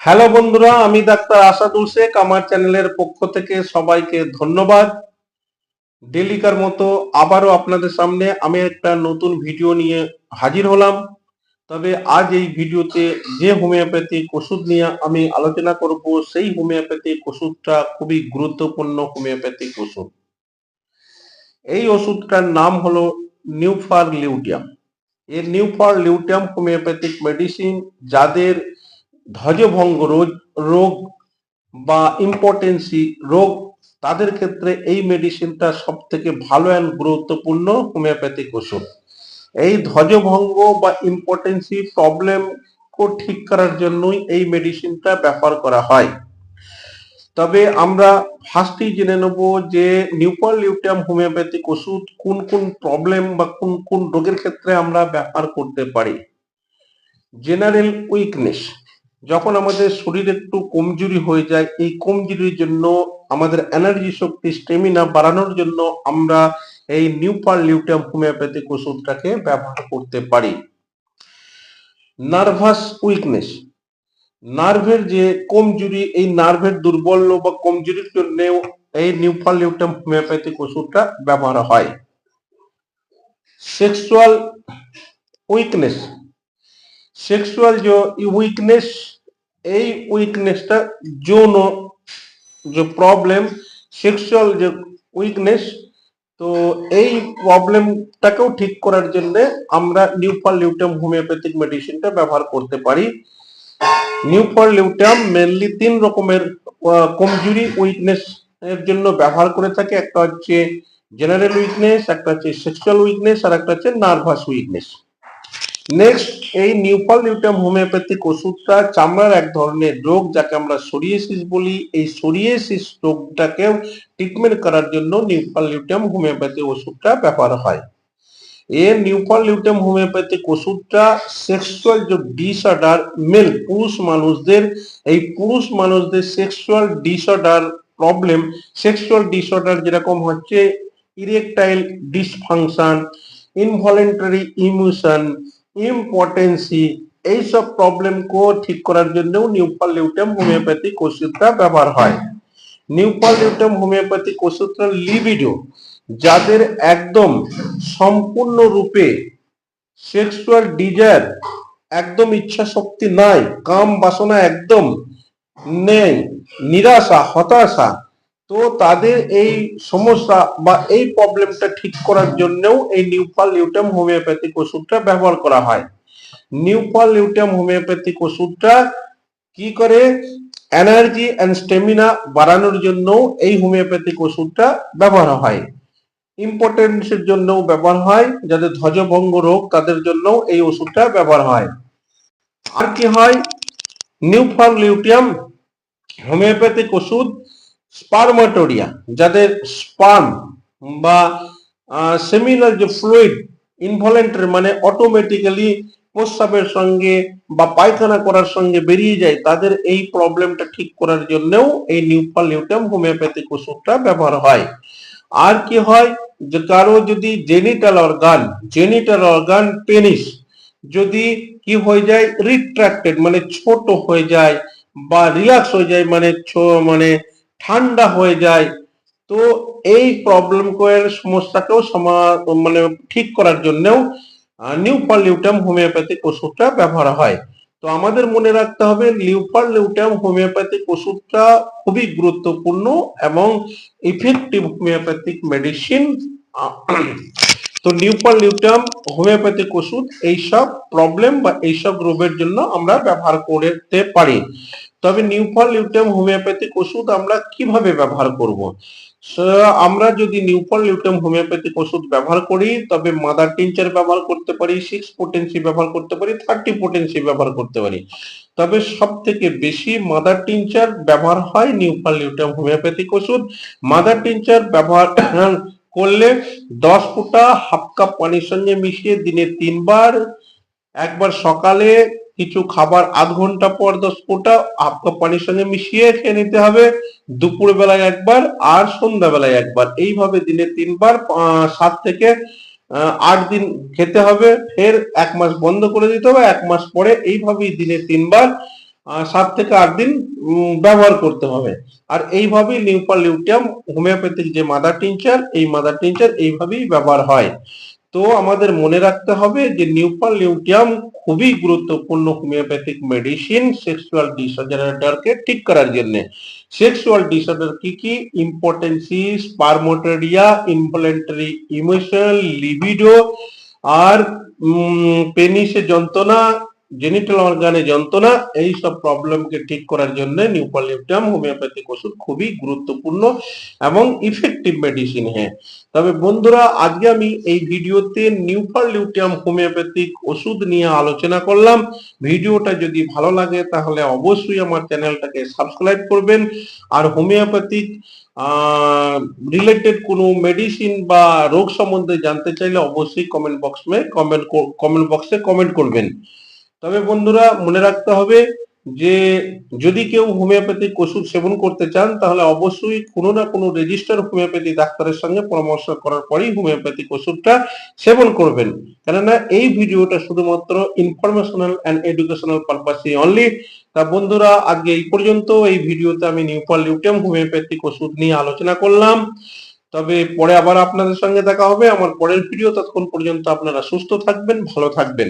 Hello বন্ধুরা, আমি doctor Asadul Sheikh. আমার চ্যানেলের পক্ষ থেকে সবাইকে ধন্যবাদ। ডেলিকার মতো আবারও আপনাদের সামনে আমি একটা নতুন ভিডিও নিয়ে হাজির হলাম। তবে আজ এই ভিডিওতে যে হোমিওপ্যাথিক ওষুধ নিয়ে আমি আলোচনা করব, সেই হোমিওপ্যাথিক ওষুধটা খুবই গুরুত্বপূর্ণ হোমিওপ্যাথিক ওষুধ। এই ওষুধটার নাম হলো নিউফার লিউটিয়াম এই নিউফার লিউটিয়াম হোমিওপ্যাথিক মেডিসিন যাদের ধ্বজভঙ্গ রোগ রোগ বা ইম্পর্টেন্সি রোগ, তাদের ক্ষেত্রে এই মেডিসিনটা সব থেকে ভালো অ্যান্ড গুরুত্বপূর্ণ হোমিওপ্যাথিক ওষুধ। এই ধ্বজভঙ্গ বা ইম্পর্টেন্সি প্রবলেম কো ঠিক করার জন্যই এই মেডিসিনটা ব্যবহার করা হয়। তবে আমরা ফার্স্টেই জেনে নেব যে লিউটিয়াম হোমিওপ্যাথিক ওষুধ কোন কোন প্রবলেম বা কোন কোন রোগের ক্ষেত্রে আমরা ব্যবহার করতে পারি। জেনারেল উইকনেস যখন আমাদের শরীর একটু কমজুরি হয়ে যায়, এই কমজুরির জন্য আমাদের এনার্জি শক্তি স্টেমিনা বাড়ানোর জন্য আমরা এই নিউপার লিউটিয়াম হোমিওপ্যাথিক ওষুধটাকে ব্যবহার করতে পারি। নার্ভাস উইকনেস, নার্ভের যে কমজুরি, এই নার্ভের দুর্বল বা কমজুরির জন্যও এই নিউপার লিউটিয়াম হোমিওপ্যাথিক ওষুধটা ব্যবহার হয়। সেক্সুয়াল উইকনেস সেক্সুয়াল যে উইকনেস এই উইকনেসটা যৌন যে প্রবলেম সেক্সুয়াল যে উইকনেস তো এই প্রবলেমটাকেও ঠিক করার জন্য আমরা নিউপার লিউটিয়াম হোমিওপ্যাথিক মেডিসিনটা ব্যবহার করতে পারি। নিউপার লিউটিয়াম মেনলি তিন রকমের কমজোরি উইকনেস এর জন্য ব্যবহার করে থাকে। একটা হচ্ছে জেনারেল উইকনেস একটা হচ্ছে সেক্সুয়াল উইকনেস আর একটা হচ্ছে নার্ভাস উইকনেস নেক্সট এই নিউপাল নিউটাম হোমিওপ্যাথিক ওষুধটা চামড়ার এক ধরনের রোগ যাকে আমরা সোরিয়েসিস বলি। এই সোরিয়েসিস রোগটাকেও ট্রিটমেন্ট করার জন্য নিউপাল নিউটাম হোমিওপ্যাথিক ওষুধটা ব্যবহার হয়। এই নিউপাল নিউটাম হোমিওপ্যাথিক ওষুধটা সেক্সুয়াল যে ডিসঅর্ডার মেল পুরুষ মানুষদের, এই পুরুষ মানুষদের sexual disorder problem sexual disorder যেরকম হচ্ছে erectile dysfunction involuntary emotion impotency এইসব প্রবলেমকেও ঠিক করার জন্যও নিউপাল লিউটাম হোমিওপ্যাথিক ওষুধটা ব্যবহার হয়। নিউপাল লিউটাম হোমিওপ্যাথিক ওষুধটা লিবিডো যাদের একদম সম্পূর্ণরূপে সেক্সুয়াল ডিজায়ার একদম ইচ্ছা শক্তি নাই, কাম বাসনা একদম নেই, নিরাশা, হতাশা তো তাদের এই সমস্যা বা এই প্রবলেমটা ঠিক করার জন্যও এই নিউপাল লিউটাম হোমিওপ্যাথিক ওষুধটা ব্যবহার করা হয়। নিউপাল লিউটাম হোমিওপ্যাথিক ওষুধটা কি করে? এনার্জি অ্যান্ড স্টেমিনা বাড়ানোর জন্য এই হোমিওপ্যাথিক ওষুধটা ব্যবহার হয়। ইম্পর্টেন্সের জন্যও ব্যবহার হয় যাদের ধ্বজভঙ্গ রোগ তাদের জন্যও এই ওষুধটা ব্যবহার হয়। আর কি হয়? নিউপাল লিউটিয়াম হোমিওপ্যাথিক ওষুধ স্পার্মাটোরিয়া, যাদের স্পার্ম বা সেমিনাল যে ফ্লুইড ইনভলেন্টারি মানে অটোমেটিক্যালি প্রস্রাবের সঙ্গে বা পায়খানা করার সঙ্গে বেরিয়ে যায়, তাদের এই প্রবলেমটা ঠিক করার জন্যও এই নিউপাল নিউটাম হোমিওপ্যাথিক ওষুধটা ব্যবহার হয়। আর কি হয়? যে কারও যদি genital organ genital organ penis যদি কি হয়ে যায়? রিট্রাক্টেড মানে ছোট হয়ে যায় বা রিল্যাক্স হয়ে যায় মানে মানে ঠান্ডা হয়ে যায়, তো এই প্রবলেম কোয়ের সমস্যাকেও সমা- মানে ঠিক করার জন্যও নিউপার লিউটাম হোমিওপ্যাথিক ওষুধটা ব্যবহার হয়। তো আমাদের মনে রাখতে হবে লিউপার লিউটাম হোমিওপ্যাথিক ওষুধটা খুবই গুরুত্বপূর্ণ এবং ইফেক্টিভ হোমিওপ্যাথিক মেডিসিন তো নিউপার লিউটাম, হোমিওপ্যাথিক ওষুধ, এইসব প্রবলেম বা এইসব রোগের জন্য আমরা ব্যবহার করতে পারি। তবে নিউপার লিউটাম, হোমিওপ্যাথিক ওষুধ আমরা কীভাবে ব্যবহার করব? আমরা যদি নিউপার লিউটাম, হোমিওপ্যাথিক ওষুধ ব্যবহার করি, তবে মাদার টিনচার ব্যবহার করতে পারি সিক্স পোটেন্সি ব্যবহার করতে পারি থার্টি পোটেন্সি ব্যবহার করতে পারি। তবে সব থেকে বেশি মাদার টিনচার ব্যবহার হয় নিউপার লিউটাম, হোমিওপ্যাথিক ওষুধ। মাদার টিনচার ব্যবহার করলে দশ ফোঁটা হাফ কাপ পানির সঙ্গে মিশিয়ে দিনে তিনবার, একবার সকালে কিছু খাবার আধ ঘণ্টা পর দশ ফোঁটা হাফ কাপ পানির সঙ্গে মিশিয়ে খেয়ে নিতে হবে। দুপুর বেলায় একবার আর সন্ধ্যা বেলায় একবার। এইভাবে দিনে তিনবার সাত থেকে আট দিন খেতে হবে। ফের এক মাস বন্ধ করে দিতে হবে। এক মাস পরে এইভাবেই দিনে তিনবার সাত থেকে আট দিন ব্যবহার করতে হবে। আর এইভাবেই নিউপার লিউটিয়াম হোমিওপ্যাথিক যে মাদার টিনচার, এই মাদার টিনচার এইভাবেই ব্যবহার হয়। তো আমাদের মনে রাখতে হবে যে নিউপার লিউটিয়াম খুবই গুরুত্বপূর্ণ হোমিওপ্যাথিক মেডিসিন সেক্সুয়াল ডিসঅর্ডারকে ঠিক করার জন্য। সেক্সুয়াল ডিসঅর্ডার কি কি? Impotency spermatorrhoea involuntary emission, libido, আর পেনিসে যন্ত্রণা জেনিটাল অর্গানে যন্ত্রণা, এই সব প্রবলেমকে ঠিক করার জন্য নিউপারলিপটাম হোমিওপ্যাথিক ওষুধ খুবই গুরুত্বপূর্ণ এবং ইফেক্টিভ মেডিসিন হ্যাঁ। তবে বন্ধুরা, আজকে আমি এই ভিডিওতে নিউপারলিউটিয়াম হোমিওপ্যাথিক ওষুধ নিয়ে আলোচনা করলাম। ভিডিওটা যদি ভালো লাগে, তাহলে অবশ্যই আমার চ্যানেলটাকে সাবস্ক্রাইব করবেন। আর হোমিওপ্যাথিক রিলেটেড কোনো মেডিসিন বা রোগ সম্বন্ধে জানতে চাইলে অবশ্যই কমেন্ট বক্স কমেন্ট কমেন্ট বক্সে কমেন্ট করবেন। তবে বন্ধুরা, মনে রাখতে হবে যে, যদি কেউ হোমিওপ্যাথিক ওষুধ সেবন করতে চান, তাহলে অবশ্যই কোনো না কোনো রেজিস্টার হোমিওপ্যাথি ডাক্তারের সঙ্গে পরামর্শ করার পরেই হোমিওপ্যাথিক ওষুধটা সেবন করবেন। কেননা এই ভিডিওটা শুধুমাত্র ইনফরমেশনাল অ্যান্ড এডুকেশনাল পারপাসে অনলি তা বন্ধুরা আজকে এই পর্যন্ত এই ভিডিওতে আমি নিউপার লিউটিয়াম হোমিওপ্যাথিক ওষুধ নিয়ে আলোচনা করলাম। তবে পরে আবার আপনাদের সঙ্গে দেখা হবে। আমার পরের ভিডিও ততক্ষণ পর্যন্ত আপনারা সুস্থ থাকবেন, ভালো থাকবেন।